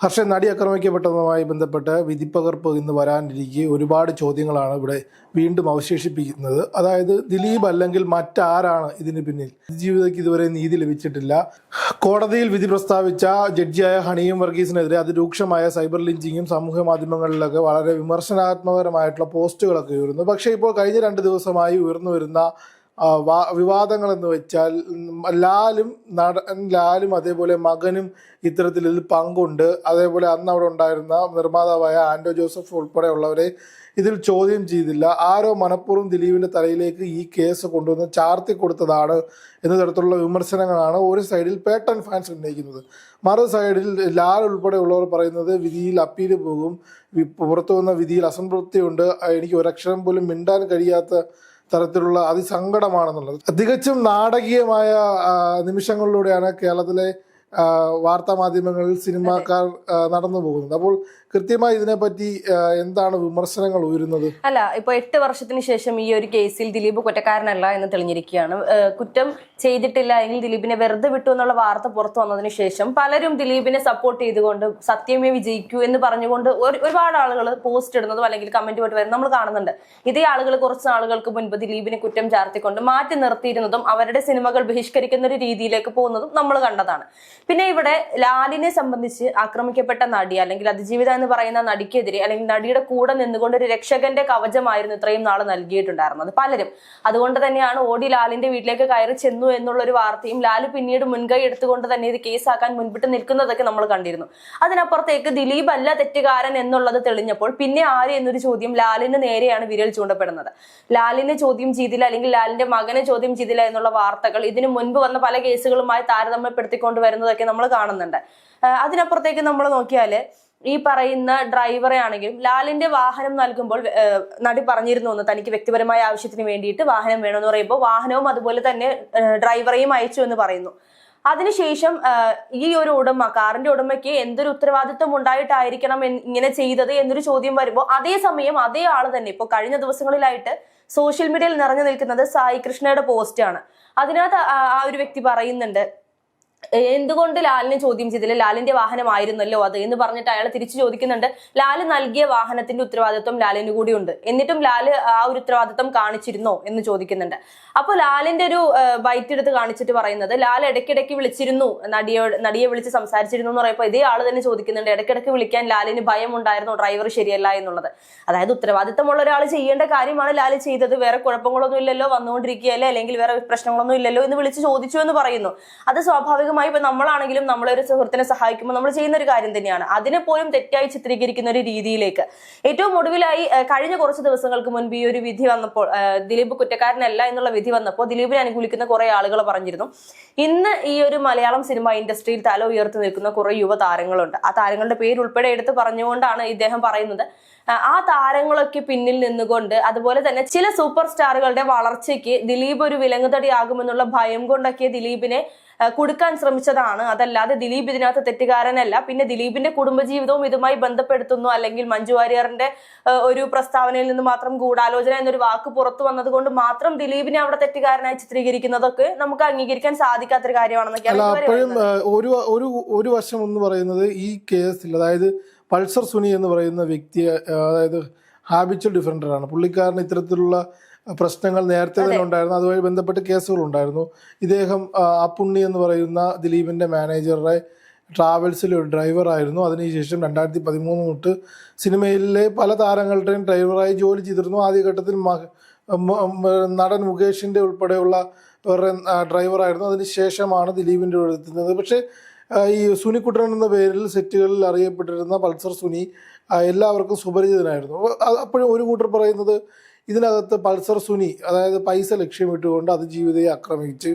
ഹർഷൻ നടി ആക്രമിക്കപ്പെട്ടതുമായി ബന്ധപ്പെട്ട് വിധിപ്പകർപ്പ് ഇന്ന് വരാനിരിക്കെ ഒരുപാട് ചോദ്യങ്ങളാണ് ഇവിടെ വീണ്ടും അവശേഷിപ്പിക്കുന്നത്. അതായത് ദിലീപ് അല്ലെങ്കിൽ മറ്റാരാണ് ഇതിന് പിന്നിൽ? ജീവിതയ്ക്ക് ഇതുവരെ നീതി ലഭിച്ചിട്ടില്ല. കോടതിയിൽ വിധി പ്രസ്താവിച്ച ജഡ്ജിയായ ഹണിയും വർഗീസിനെതിരെ അതിരൂക്ഷമായ സൈബർ ലിഞ്ചിങ്ങും സമൂഹ മാധ്യമങ്ങളിലൊക്കെ വളരെ വിമർശനാത്മകരമായിട്ടുള്ള പോസ്റ്റുകളൊക്കെ ഉയരുന്നു. പക്ഷേ ഇപ്പോൾ കഴിഞ്ഞ രണ്ട് ദിവസമായി ഉയർന്നു വരുന്ന വിവാദങ്ങൾ എന്ന് വെച്ചാൽ ലാലും നടൻ ലാലും അതേപോലെ മകനും ഇത്തരത്തിൽ ഇതിൽ പങ്കുണ്ട്. അതേപോലെ അന്ന് അവിടെ ഉണ്ടായിരുന്ന നിർമ്മാതാവായ ആൻഡോ ജോസഫ് ഉൾപ്പെടെയുള്ളവരെ ഇതിൽ ചോദ്യം ചെയ്തില്ല. ആരോ മനഃപൂർവം ദിലീപിന്റെ തലയിലേക്ക് ഈ കേസ് കൊണ്ടുവന്ന് ചാർത്തി കൊടുത്തതാണ് എന്ന തരത്തിലുള്ള വിമർശനങ്ങളാണ് ഒരു സൈഡിൽ പേട്ടൺ ഫാൻസ് ഉന്നയിക്കുന്നത്. മറു സൈഡിൽ ലാൽ ഉൾപ്പെടെയുള്ളവർ പറയുന്നത് വിധിയിൽ അപ്പീൽ പോകും പുറത്തു വന്ന വിധിയിൽ അസംതൃപ്തിയുണ്ട് എനിക്ക് ഒരക്ഷരം പോലും മിണ്ടാൻ കഴിയാത്ത തരത്തിലുള്ള അതിസങ്കടമാണെന്നുള്ളത്. തികച്ചും നാടകീയമായ നിമിഷങ്ങളിലൂടെയാണ് കേരളത്തിലെ വാർത്താ മാധ്യമങ്ങളിൽ സിനിമാക്കാർ നടന്നു പോകുന്നത്. അപ്പോൾ കൃത്യമായി ഇതിനെപ്പറ്റി എന്താണ് വിമർശനങ്ങൾ ഉയരുന്നത്? അല്ല ഇപ്പൊ എട്ട് വർഷത്തിന് ശേഷം ഈ ഒരു കേസിൽ ദിലീപ് കുറ്റക്കാരനല്ല എന്ന് തെളിഞ്ഞിരിക്കുകയാണ്. കുറ്റം ചെയ്തിട്ടില്ല എങ്കിൽ ദിലീപിനെ വെറുതെ വിട്ടു എന്നുള്ള വാർത്ത പുറത്തു വന്നതിന് ശേഷം പലരും ദിലീപിനെ സപ്പോർട്ട് ചെയ്തുകൊണ്ട് സത്യമേ വിജയിക്കൂ എന്ന് പറഞ്ഞുകൊണ്ട് ഒരു- ഒരുപാട് ആളുകൾ പോസ്റ്റ് ഇടുന്നതും അല്ലെങ്കിൽ കമന്റ് പോയിട്ട് വരുന്നത് നമ്മൾ കാണുന്നുണ്ട്. ഇതേ ആളുകൾ കുറച്ച് നാളുകൾക്ക് മുൻപ് ദിലീപിനെ കുറ്റം ചാർത്തിക്കൊണ്ട് മാറ്റി നിർത്തിയിരുന്നതും അവരുടെ സിനിമകൾ ബഹിഷ്കരിക്കുന്ന ഒരു രീതിയിലേക്ക് പോകുന്നതും നമ്മൾ കണ്ടതാണ്. പിന്നെ ഇവിടെ ലാലിനെ സംബന്ധിച്ച് ആക്രമിക്കപ്പെട്ട നടി അല്ലെങ്കിൽ അതിജീവിത എന്ന് പറയുന്ന നടിക്കെതിരെ അല്ലെങ്കിൽ നടിയുടെ കൂടെ നിന്നുകൊണ്ട് ഒരു രക്ഷകന്റെ കവചമായിരുന്നു ഇത്രയും നാൾ നൽകിയിട്ടുണ്ടായിരുന്നത്. പലരും. അതുകൊണ്ട് തന്നെയാണ് ഓടി ലാലിന്റെ വീട്ടിലേക്ക് കയറി ചെന്നു എന്നുള്ള ഒരു വാർത്തയും ലാൽ പിന്നീട് മുൻകൈ എടുത്തുകൊണ്ട് തന്നെ ഇത് കേസാക്കാൻ മുൻപിട്ട് നിൽക്കുന്നതൊക്കെ നമ്മൾ കണ്ടിരുന്നു. അതിനപ്പുറത്തേക്ക് ദിലീപ് അല്ല തെറ്റുകാരൻ എന്നുള്ളത് തെളിഞ്ഞപ്പോൾ പിന്നെ ആര് എന്നൊരു ചോദ്യം ലാലിന് നേരെയാണ് വിരൽ ചൂണ്ടപ്പെടുന്നത്. ലാലിനെ ചോദ്യം ചെയ്തില്ല അല്ലെങ്കിൽ ലാലിന്റെ മകനെ ചോദ്യം ചെയ്തില്ല എന്നുള്ള വാർത്തകൾ ഇതിനു മുൻപ് വന്ന പല കേസുകളുമായി താരതമ്യപ്പെടുത്തിക്കൊണ്ട് വരുന്നതൊക്കെ നമ്മൾ കാണുന്നുണ്ട്. അതിനപ്പുറത്തേക്ക് നമ്മൾ നോക്കിയാൽ ഈ പറയുന്ന ഡ്രൈവറെ ആണെങ്കിലും ലാലിന്റെ വാഹനം നൽകുമ്പോൾ നടി പറഞ്ഞിരുന്നു എന്ന് തനിക്ക് വ്യക്തിപരമായ ആവശ്യത്തിന് വേണ്ടിയിട്ട് വാഹനം വേണമെന്ന് പറയുമ്പോൾ വാഹനവും അതുപോലെ തന്നെ ഡ്രൈവറേയും അയച്ചു എന്ന് പറയുന്നു. അതിനുശേഷം ഈ ഒരു ഉടമ കാറിന്റെ ഉടമയ്ക്ക് എന്തൊരു ഉത്തരവാദിത്വം ഉണ്ടായിട്ടായിരിക്കണം ഇങ്ങനെ ചെയ്തത് എന്നൊരു ചോദ്യം വരുമ്പോൾ അതേസമയം അതേ ആൾ തന്നെ ഇപ്പോൾ കഴിഞ്ഞ ദിവസങ്ങളിലായിട്ട് സോഷ്യൽ മീഡിയയിൽ നിറഞ്ഞു നിൽക്കുന്നത് സായി കൃഷ്ണയുടെ പോസ്റ്റാണ് അതിനകത്ത് ആ ഒരു വ്യക്തി പറയുന്നുണ്ട് എന്തുകൊണ്ട് ലാലിനെ ചോദ്യം ചെയ്തില്ല? ലാലിന്റെ വാഹനമായിരുന്നല്ലോ അത് എന്ന് പറഞ്ഞിട്ട് അയാൾ തിരിച്ചു ചോദിക്കുന്നുണ്ട്. ലാൽ നൽകിയ വാഹനത്തിന്റെ ഉത്തരവാദിത്വം ലാലിന് കൂടിയുണ്ട്. എന്നിട്ടും ലാൽ ആ ഒരു ഉത്തരവാദിത്വം കാണിച്ചിരുന്നോ എന്ന് ചോദിക്കുന്നുണ്ട്. അപ്പൊ ലാലിന്റെ ഒരു ബൈറ്റ് എടുത്ത് കാണിച്ചിട്ട് പറയുന്നത് ലാൽ ഇടയ്ക്കിടയ്ക്ക് വിളിച്ചിരുന്നു നടിയോട് നടിയെ വിളിച്ച് സംസാരിച്ചിരുന്നു എന്ന് പറയുമ്പോൾ ഇതേ ആൾ തന്നെ ചോദിക്കുന്നുണ്ട് ഇടയ്ക്കിടയ്ക്ക് വിളിക്കാൻ ലാലിന് ഭയം ഉണ്ടായിരുന്നു ഡ്രൈവർ ശരിയല്ല എന്നുള്ളത്. അതായത് ഉത്തരവാദിത്തമുള്ള ഒരാൾ ചെയ്യേണ്ട കാര്യമാണ് ലാൽ ചെയ്തത്. വേറെ കുഴപ്പങ്ങളൊന്നും ഇല്ലല്ലോ വന്നുകൊണ്ടിരിക്കുകയല്ലേ? അല്ലെങ്കിൽ വേറെ പ്രശ്നങ്ങളൊന്നും ഇല്ലല്ലോ എന്ന് വിളിച്ച് ചോദിച്ചു എന്ന് പറയുന്നു. അത് സ്വാഭാവികമായി ഇപ്പൊ നമ്മളാണെങ്കിലും നമ്മളൊരു സുഹൃത്തിനെ സഹായിക്കുമ്പോൾ നമ്മൾ ചെയ്യുന്ന ഒരു കാര്യം തന്നെയാണ്. അതിനെ പോലും തെറ്റായി ചിത്രീകരിക്കുന്ന ഒരു രീതിയിലേക്ക്. ഏറ്റവും ഒടുവിലായി കഴിഞ്ഞ കുറച്ച് ദിവസങ്ങൾക്ക് മുൻപ് ഈ ഒരു വിധി വന്നപ്പോൾ ദിലീപ് കുറ്റക്കാരനല്ല എന്നുള്ള വിധി വന്നപ്പോൾ ദിലീപിനെ അനുകൂലിക്കുന്ന കുറെ ആളുകൾ പറഞ്ഞിരുന്നു. ഇന്ന് ഈ ഒരു മലയാളം സിനിമ ഇൻഡസ്ട്രിയിൽ തല ഉയർത്തി നിൽക്കുന്ന കുറെ യുവ താരങ്ങളുണ്ട്. ആ താരങ്ങളുടെ പേര് ഉൾപ്പെടെ എടുത്ത് പറഞ്ഞുകൊണ്ടാണ് ഇദ്ദേഹം പറയുന്നത്. ആ, താരങ്ങളൊക്കെ പിന്നിൽ നിന്നുകൊണ്ട് അതുപോലെ തന്നെ ചില സൂപ്പർ സ്റ്റാറുകളുടെ വളർച്ചയ്ക്ക് ദിലീപ് ഒരു വിലങ്ങുതടിയാകുമെന്നുള്ള ഭയം കൊണ്ടൊക്കെ ദിലീപിനെ കുടുക്കാൻ ശ്രമിച്ചതാണ്. അതല്ലാതെ ദിലീപ് ഇതിനകത്ത് തെറ്റുകാരനല്ല. പിന്നെ ദിലീപിന്റെ കുടുംബജീവിതവും ഇതുമായി ബന്ധപ്പെടുത്തുന്നു. അല്ലെങ്കിൽ മഞ്ജു വാര്യറിന്റെ ഒരു പ്രസ്താവനയിൽ നിന്ന് മാത്രം ഗൂഢാലോചന എന്നൊരു വാക്ക് പുറത്തു വന്നതുകൊണ്ട് മാത്രം ദിലീപിനെ അവിടെ തെറ്റുകാരനായി ചിത്രീകരിക്കുന്നതൊക്കെ നമുക്ക് അംഗീകരിക്കാൻ സാധിക്കാത്തൊരു കാര്യമാണെന്നൊക്കെയാണ് അപ്പോഴും ഒരു ഒരു ഒരു വശം എന്ന് പറയുന്നത് ഈ കേസിൽ അതായത് പൾസർ സുനി എന്ന് പറയുന്ന വ്യക്തിയെ അതായത് ഹാബിച്വൽ ഡിഫറൻഡർ ആണ് പുള്ളിക്കാരന് ഇത്തരത്തിലുള്ള പ്രശ്നങ്ങൾ നേരത്തെ തന്നെ ഉണ്ടായിരുന്നു. അതുമായി ബന്ധപ്പെട്ട് കേസുകൾ ഉണ്ടായിരുന്നു ഇദ്ദേഹം അപ്പുണ്ണി എന്ന് പറയുന്ന ദിലീപിന്റെ മാനേജറുടെ ട്രാവൽസിലെ ഒരു ഡ്രൈവറായിരുന്നു. അതിനുശേഷം രണ്ടായിരത്തി പതിമൂന്ന് തൊട്ട് സിനിമയിലെ പല താരങ്ങളുടെയും ഡ്രൈവറായി ജോലി ചെയ്തിരുന്നു. ആദ്യഘട്ടത്തിൽ നടൻ മുകേഷിന്റെ ഉൾപ്പെടെയുള്ള വേറെ ഡ്രൈവറായിരുന്നു. അതിനുശേഷമാണ് ദിലീപിന്റെ എത്തുന്നത് പക്ഷേ ഈ സുനിക്കുട്ടൻ എന്ന പേരിൽ സെറ്റുകളിൽ അറിയപ്പെട്ടിരുന്ന പൾസർ സുനി എല്ലാവർക്കും സുപരിചിതനായിരുന്നു. അപ്പോഴും ഒരു കൂട്ടർ പറയുന്നത് ഇതിനകത്ത് പൾസർ സുനി അതായത് പൈസ ലക്ഷ്യമിട്ടുകൊണ്ട് അതിജീവിതയെ ആക്രമിച്ച്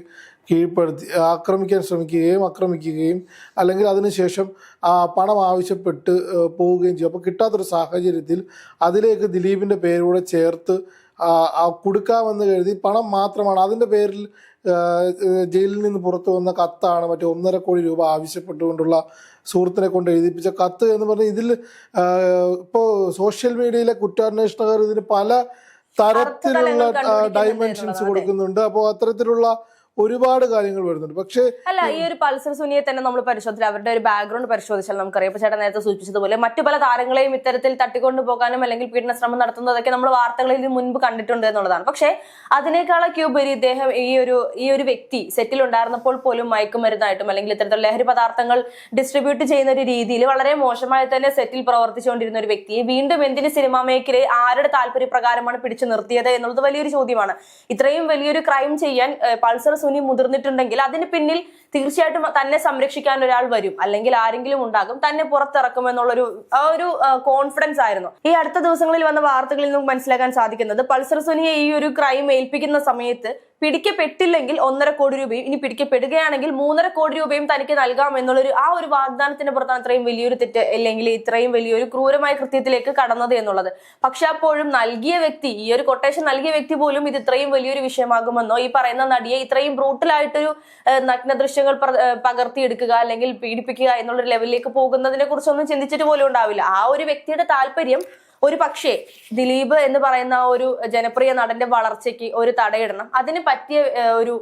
കീഴ്പ്പെടുത്തി ആക്രമിക്കാൻ ശ്രമിക്കുകയും ആക്രമിക്കുകയും അല്ലെങ്കിൽ അതിനുശേഷം പണം ആവശ്യപ്പെട്ട് പോവുകയും ചെയ്യും. അപ്പോൾ കിട്ടാത്തൊരു സാഹചര്യത്തിൽ അതിലേക്ക് ദിലീപിന്റെ പേരൂടെ ചേർത്ത് കൊടുക്കാമെന്ന് കരുതി പണം മാത്രമാണ്. അതിന്റെ പേരിൽ ജയിലിൽ നിന്ന് പുറത്തു വന്ന കത്താണ് മറ്റേ ഒന്നര കോടി രൂപ ആവശ്യപ്പെട്ടുകൊണ്ടുള്ള സുഹൃത്തിനെ കൊണ്ട് എഴുതിപ്പിച്ച കത്ത് എന്ന് പറഞ്ഞാൽ ഇതിൽ ഇപ്പോൾ സോഷ്യൽ മീഡിയയിലെ കുറ്റാന്വേഷണകാർ ഇതിന് പല തരത്തിലുള്ള ഡയമെൻഷൻസ് കൊടുക്കുന്നുണ്ട്. അപ്പോൾ അത്തരത്തിലുള്ള ഒരുപാട് കാര്യങ്ങൾ വരുന്നുണ്ട്. പക്ഷേ അല്ല ഈ ഒരു പൾസർ സുനിയെ തന്നെ നമ്മൾ പരിശോധിച്ചാൽ അവരുടെ ഒരു ബാക്ക്ഗ്രൗണ്ട് പരിശോധിച്ചാൽ നമുക്കറിയാം. ഇപ്പൊ ചേട്ടൻ നേരത്തെ സൂചിപ്പിച്ചതുപോലെ മറ്റു പല താരങ്ങളെയും ഇത്തരത്തിൽ തട്ടിക്കൊണ്ടു പോകാനും അല്ലെങ്കിൽ പീഡന ശ്രമം നടത്തുന്നതൊക്കെ നമ്മൾ വാർത്തകളിൽ മുൻപ് കണ്ടിട്ടുണ്ട് എന്നുള്ളതാണ്. പക്ഷേ അതിനേക്കാളൊക്കെ ഉപരി ഇദ്ദേഹം ഈ ഒരു ഈ ഒരു വ്യക്തി സെറ്റിൽ ഉണ്ടായിരുന്നപ്പോൾ പോലും മയക്കുമരുന്നായിട്ടും അല്ലെങ്കിൽ ഇത്തരത്തിലുള്ള ലഹരി പദാർത്ഥങ്ങൾ ഡിസ്ട്രിബ്യൂട്ട് ചെയ്യുന്ന ഒരു രീതിയിൽ വളരെ മോശമായി തന്നെ സെറ്റിൽ പ്രവർത്തിച്ചുകൊണ്ടിരുന്ന ഒരു വ്യക്തിയെ വീണ്ടും എന്തിന് സിനിമാ മേഖലയെ ആരുടെ താല്പര്യപ്രകാരമാണ് പിടിച്ചു നിർത്തിയത് എന്നുള്ളത് വലിയൊരു ചോദ്യമാണ്. ഇത്രയും വലിയൊരു ക്രൈം ചെയ്യാൻ പൾസർ സുനി മുതിർന്നിട്ടുണ്ടെങ്കിൽ അതിന് പിന്നിൽ തീർച്ചയായിട്ടും തന്നെ സംരക്ഷിക്കാൻ ഒരാൾ വരും. അല്ലെങ്കിൽ ആരെങ്കിലും ഉണ്ടാകും. തന്നെ പുറത്തിറക്കും എന്നുള്ളൊരു ആ ഒരു കോൺഫിഡൻസ് ആയിരുന്നു. ഈ അടുത്ത ദിവസങ്ങളിൽ വന്ന വാർത്തകളിൽ നിന്നും മനസ്സിലാക്കാൻ സാധിക്കുന്നത് പൾസർ സുനിയെ ഈ ഒരു ക്രൈം ഏൽപ്പിക്കുന്ന സമയത്ത് പിടിക്കപ്പെട്ടില്ലെങ്കിൽ ഒന്നര കോടി രൂപയും ഇനി പിടിക്കപ്പെടുകയാണെങ്കിൽ മൂന്നര കോടി രൂപയും തനിക്ക് നൽകാം എന്നുള്ളൊരു ആ ഒരു വാഗ്ദാനത്തിന്റെ പുറത്താണ് ഇത്രയും വലിയൊരു തെറ്റ് അല്ലെങ്കിൽ ഇത്രയും വലിയൊരു ക്രൂരമായ കൃത്യത്തിലേക്ക് കടന്നത് എന്നുള്ളത്. പക്ഷെ അപ്പോഴും നൽകിയ വ്യക്തി ഈ ഒരു കൊട്ടേഷൻ നൽകിയ വ്യക്തി പോലും ഇത് ഇത്രയും വലിയൊരു വിഷയമാകുമെന്നോ ഈ പറയുന്ന നടിയെ ഇത്രയും ബ്രൂട്ടലായിട്ടൊരു നഗ്നദൃശ്യ നഗ്ന ദൃശ്യങ്ങൾ പകർത്തിയെടുക്കുക അല്ലെങ്കിൽ പീഡിപ്പിക്കുക എന്നുള്ള ലെവലിലേക്ക് പോകുന്നതിനെ കുറിച്ചൊന്നും ചിന്തിച്ചിട്ട് പോലും ഉണ്ടാവില്ല. ആ ഒരു വ്യക്തിയുടെ താല്പര്യം ഒരു പക്ഷേ ദിലീപ് എന്ന് പറയുന്ന ഒരു ജനപ്രിയ നടന്റെ വളർച്ചയ്ക്ക് ഒരു തടയിടണം. അതിന് പറ്റിയ ഒരു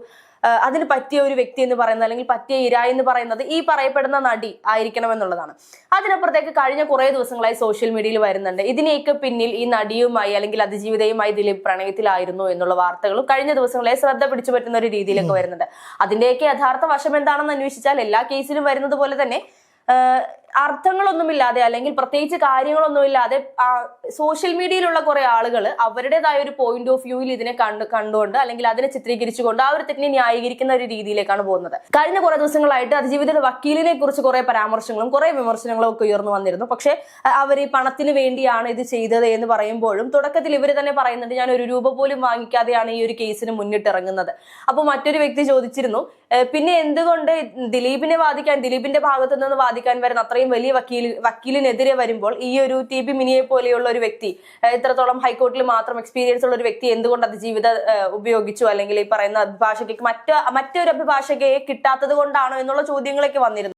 അതിന് പറ്റിയ ഒരു വ്യക്തി എന്ന് പറയുന്നത് അല്ലെങ്കിൽ പറ്റിയ ഇര എന്ന് പറയുന്നത് ഈ പറയപ്പെടുന്ന നടി ആയിരിക്കണം എന്നുള്ളതാണ് അതിനപ്പുറത്തേക്ക് കഴിഞ്ഞ കുറെ ദിവസങ്ങളായി സോഷ്യൽ മീഡിയയിൽ വരുന്നുണ്ട്. ഇതിനെയൊക്കെ പിന്നിൽ ഈ നടിയുമായി അല്ലെങ്കിൽ അതിജീവിതയുമായി ദിലീപ് പ്രണയത്തിലായിരുന്നു എന്നുള്ള വാർത്തകളും കഴിഞ്ഞ ദിവസങ്ങളെ ശ്രദ്ധ പിടിച്ചു പറ്റുന്ന ഒരു രീതിയിലൊക്കെ വരുന്നുണ്ട്. അതിന്റെയൊക്കെ യഥാർത്ഥ വശം എന്താണെന്ന് അന്വേഷിച്ചാൽ എല്ലാ കേസിലും വരുന്നത് പോലെ തന്നെ അർത്ഥങ്ങളൊന്നുമില്ലാതെ അല്ലെങ്കിൽ പ്രത്യേകിച്ച് കാര്യങ്ങളൊന്നുമില്ലാതെ സോഷ്യൽ മീഡിയയിലുള്ള കുറെ ആളുകൾ അവരുടേതായ ഒരു പോയിന്റ് ഓഫ് വ്യൂയിൽ ഇതിനെ കണ്ട് കണ്ടുകൊണ്ട് അല്ലെങ്കിൽ അതിനെ ചിത്രീകരിച്ചുകൊണ്ട് ആ ഒരു തെറ്റിനെ ന്യായീകരിക്കുന്ന ഒരു രീതിയിലേക്കാണ് പോകുന്നത്. കഴിഞ്ഞ കുറെ ദിവസങ്ങളായിട്ട് അതിജീവിതയുടെ വക്കീലിനെ കുറിച്ച് കുറെ പരാമർശങ്ങളും കുറെ വിമർശനങ്ങളും ഒക്കെ ഉയർന്നു വന്നിരുന്നു. പക്ഷേ അവർ ഈ പണത്തിന് വേണ്ടിയാണ് ഇത് ചെയ്തത് എന്ന് പറയുമ്പോഴും തുടക്കത്തിൽ ഇവർ തന്നെ പറയുന്നുണ്ട് ഞാൻ ഒരു രൂപ പോലും വാങ്ങിക്കാതെയാണ് ഈ ഒരു കേസിന് മുന്നിട്ടിറങ്ങുന്നത് അപ്പോൾ മറ്റൊരു വ്യക്തി ചോദിച്ചിരുന്നു പിന്നെ എന്തുകൊണ്ട് ദിലീപിനെ വാദിക്കാൻ ദിലീപിന്റെ ഭാഗത്തു നിന്ന് വാദിക്കാൻ വരുന്ന അത്രയും വലിയ വക്കീൽ വക്കീലിനെതിരെ വരുമ്പോൾ ഈ ഒരു ടി പി മിനിയെ പോലെയുള്ള ഒരു വ്യക്തി ഇത്രത്തോളം ഹൈക്കോർട്ടിൽ മാത്രം എക്സ്പീരിയൻസ് ഉള്ള ഒരു വ്യക്തി എന്തുകൊണ്ട് അതിജീവിത ഏഹ് ഉപയോഗിച്ചു? അല്ലെങ്കിൽ ഈ പറയുന്ന അഭിഭാഷകയ്ക്ക് മറ്റ് മറ്റൊരു അഭിഭാഷകയെ കിട്ടാത്തത് കൊണ്ടാണോ എന്നുള്ള ചോദ്യങ്ങളൊക്കെ വന്നിരുന്നു.